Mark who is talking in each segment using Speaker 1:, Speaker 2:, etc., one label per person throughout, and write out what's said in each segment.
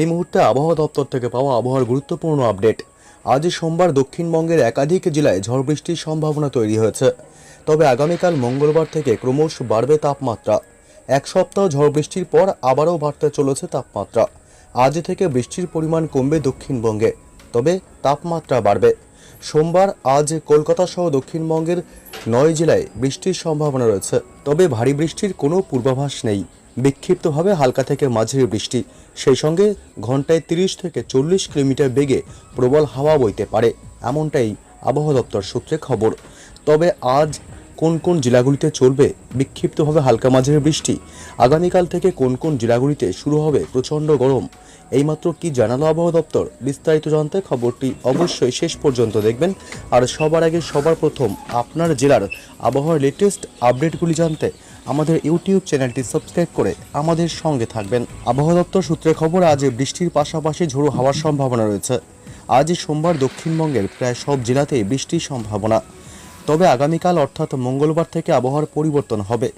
Speaker 1: এই মুহূর্তে আবহাওয়া দপ্তর থেকে পাওয়া আবহাওয়ার গুরুত্বপূর্ণ আপডেট। আজ সোমবার দক্ষিণবঙ্গের একাধিক জেলায় ঝড় বৃষ্টির সম্ভাবনা তৈরি হয়েছে। তবে আগামীকাল মঙ্গলবার থেকে ক্রমশ বাড়বে তাপমাত্রা। এক সপ্তাহ ঝড় বৃষ্টির পর আবারও বাড়তে চলেছে তাপমাত্রা। আজ থেকে বৃষ্টির পরিমাণ কমবে দক্ষিণবঙ্গে, তবে তাপমাত্রা বাড়বে। সোমবার আজ কলকাতা সহ দক্ষিণবঙ্গের নয় জেলায় বৃষ্টির সম্ভাবনা রয়েছে, তবে ভারী বৃষ্টির কোনো পূর্বাভাস নেই। বিক্ষিপ্তভাবে হালকা থেকে মাঝারি বৃষ্টি। সেই সঙ্গে ঘন্টায় তিরিশ থেকে চল্লিশ কিলোমিটার বেগে প্রবল হাওয়া বইতে পারে। এমনটাই আবহাওয়া দপ্তর সূত্রে খবর। তবে আজ কোন কোন জেলাগুলিতে চলবে বিক্ষিপ্তভাবে হালকা মাঝারি বৃষ্টি? আগামীকাল থেকে কোন কোন জেলাগুলিতে শুরু হবে প্রচণ্ড গরম? এইমাত্র কি জানালো আবহাওয়া দপ্তর? বিস্তারিত জানতে খবরটি অবশ্যই শেষ পর্যন্ত দেখবেন। আর সবার আগে সবার প্রথম আপনার জেলার আবহাওয়ার লেটেস্ট আপডেটগুলি জানতে আমাদের ইউটিউব চ্যানেলটি সাবস্ক্রাইব করে আমাদের সঙ্গে থাকবেন। আবহাওয়া দপ্তর সূত্রে খবর, আজ বৃষ্টির পাশাপাশি ঝোড়ো হাওয়ার সম্ভাবনা রয়েছে। আজ সোমবার দক্ষিণবঙ্গের প্রায় সব জেলাতেই বৃষ্টির সম্ভাবনা। তবে আগামীকাল অর্থাৎ মঙ্গলবার থেকে আবহাওয়ার পরিবর্তন হবে।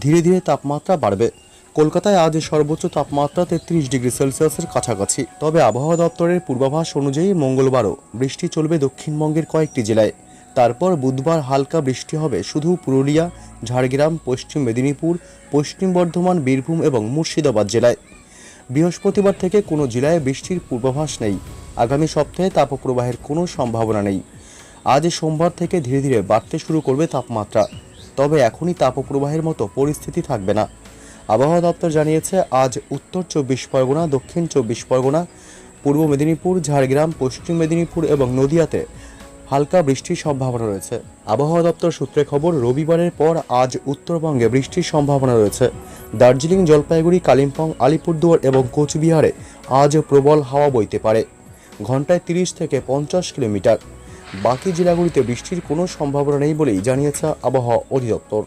Speaker 1: ধীরে ধীরে তাপমাত্রা বাড়বে। কলকাতায় আজ সর্বোচ্চ তাপমাত্রা তেত্রিশ ডিগ্রি সেলসিয়াসের কাছাকাছি। তবে আবহাওয়া দপ্তরের পূর্বাভাস অনুযায়ী মঙ্গলবারও বৃষ্টি চলবে দক্ষিণবঙ্গের কয়েকটি জেলায়। তারপর বুধবার হালকা বৃষ্টি হবে শুধু পুরুলিয়া, ঝাড়গ্রাম, পশ্চিম মেদিনীপুর, পশ্চিম বর্ধমান, বীরভূম এবং মুর্শিদাবাদ জেলায়। বৃহস্পতিবার থেকে কোনো জেলায় বৃষ্টির পূর্বাভাস নেই। আগামী সপ্তাহে তাপপ্রবাহের কোনো সম্ভাবনা নেই। আজ সোমবার থেকে ধীরে ধীরে বাড়তে শুরু করবে তাপমাত্রা। তবে এখনই তাপপ্রবাহের মতো পরিস্থিতি থাকবে না। আবহাওয়া দপ্তর জানিয়েছে, আজ উত্তর চব্বিশ পরগনা, দক্ষিণ চব্বিশ পরগনা, পূর্ব মেদিনীপুর, ঝাড়গ্রাম, পশ্চিম মেদিনীপুর এবং নদিয়াতে হালকা বৃষ্টির সম্ভাবনা রয়েছে। আবহাওয়া দপ্তর সূত্রে খবর, রবিবারের পর আজ উত্তরবঙ্গে বৃষ্টির সম্ভাবনা রয়েছে। দার্জিলিং, জলপাইগুড়ি, কালিম্পং, আলিপুরদুয়ার এবং কোচবিহারে আজ প্রবল হাওয়া বইতে পারে। ঘন্টায় তিরিশ থেকে পঞ্চাশ কিলোমিটার। বাকি জেলাগুলিতে বৃষ্টির কোনো সম্ভাবনা নেই বলেই জানিয়েছে আবহাওয়া অধিদপ্তর।